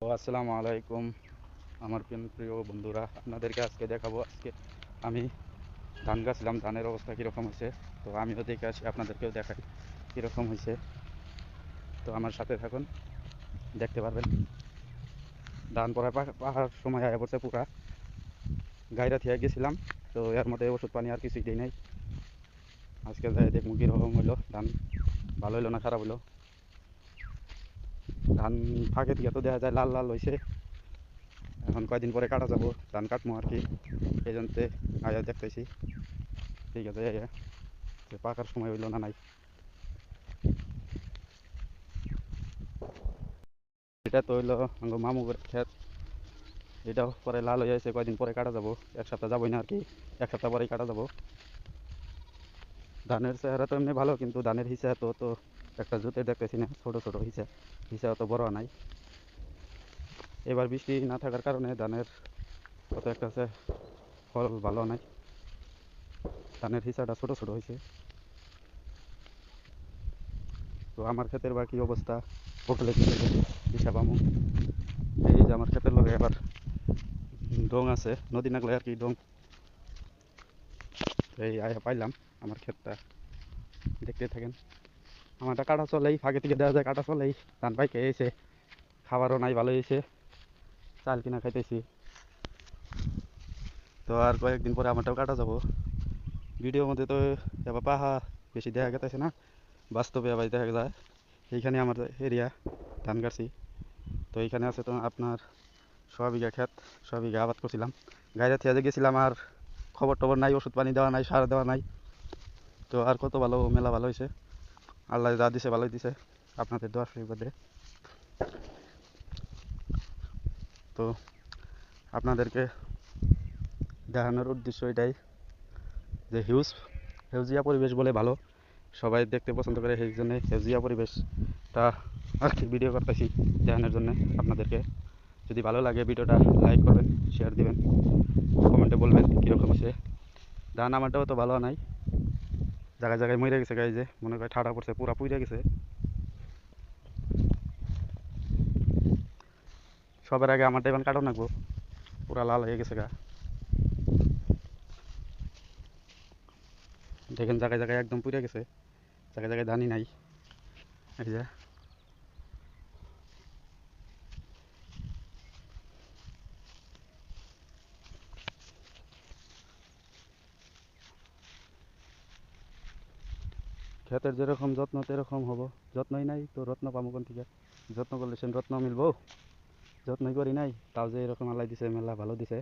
আসসালামু আলাইকুম, আমার প্রিয় বন্ধুরা, আপনাদেরকে আজকে দেখাবো, আজকে আমি ধান গাছিলাম ধানের অবস্থা কীরকম হয়েছে, তো আমিও দেখে আসি, আপনাদেরকেও দেখাই কীরকম হয়েছে। তো আমার সাথে থাকুন, দেখতে পারবেন। ধান পড়ার পাহাড় সময় আয়া পড়ছে পুরা। গাইরা থিয়ে গেছিলাম, তো এর মধ্যে ওষুধ পানি আর কিছুই দিই নাই। আজকে যাই দেখব কীরকম হইল, ধান ভালো হইল না খারাপ হইল? ধান ফাঁকে থেকে তো দেখা যায় লাল লাল হয়েছে এখন কয়দিন পরে কাটা যাবো ধান কাটবো আর কি এই জন্যতে আয়া দেখতেছি ঠিক আছে আয়া যে পাকার সময় হইলো না নাই এটা তো হইলো আঙ্গ মামুগের ক্ষেত এটাও পরে লাল হয়ে আছে কয়দিন পরে কাটা যাবো এক সপ্তাহ যাবোই না আর কি এক সপ্তাহ পরেই কাটা যাবো ধানের চেহারা তো এমনি ভালো কিন্তু ধানের হিসা তো তো একটা জুতে দেখতেছি না, ছোটো ছোটো হিসা হিসা অত বড় নাই। এবার বৃষ্টি না থাকার কারণে ধানের অত একটা সে ফল ভালো নাই। ধানের হিসাটা ছোটো ছোটো হয়েছে তো আমার ক্ষেতের বা কী অবস্থা? হোটেলে হিসাব আমু। এই যে আমার ক্ষেতের লগে এবার ডং আছে, নদী নাগলে আর কি ডং। এই আয়া পাইলাম আমার ক্ষেতটা। দেখতে থাকেন। আমারটা কাটা চলেই আগে থেকে দেওয়া যায় কাটা চলেই ধান পাইকে এসে খাবারও নাই ভালো হয়েছে চাল কিনা খাইতেছি তো আর কয়েকদিন পরে আমারটাও কাটা যাবো ভিডিওর মধ্যে তো এবার পাহা বেশি দেখা গেতেছে না বাস্তবে আবার দেখা যায় এইখানে আমার এরিয়া ধান কাটছি তো এইখানে আছে তো আপনার ছ বিঘা ক্ষেত ছ বিঘা আবাদ করছিলাম গাইরা থেকে গেছিলাম আর খবর টবর নাই ওষুধ পানি দেওয়া নাই সার দেওয়া নাই তো আর কত ভালো মেলা ভালো হয়েছে আল্লাহ যা দিছে ভালোই দিছে। আপনাদের দোয়ার সুবিধে তো আপনাদেরকে দেখানোর উদ্দেশ্য এটাই যে হিউজ, হেউজিয়া পরিবেশ বলে ভালো। সবাই দেখতে পছন্দ করে সেই জন্য হেউজিয়া পরিবেশটা আর কি ভিডিও করতেছি দেখানোর জন্য আপনাদেরকে। যদি ভালো লাগে ভিডিওটা লাইক করবেন শেয়ার দিবেন কমেন্টে বলবেন কীরকম আছে ধান আমারটাও তো ভালো নাই। জায়গায় জায়গায় মরে গেছে গাই যে মনে করে ঠাডা পড়ছে পুরা পুড়ে গেছে সবার আগে আমারটা এবার কাটো নাকবো পুরা লাল হয়ে গেছে গা দেখেন জায়গায় জায়গায় একদম পুড়ে গেছে জায়গায় জায়গায় ধানই নাই এই যে ক্ষেতের যেরকম যত্ন তেরকম হব। যত্নই নাই তো রত্ন পাবো কোন থেকে? যত্ন করলে সে রত্ন মিলবো? যত্নই করি নাই তাও যে এরকম আল্লাহ দিছে মেলা ভালো দিছে।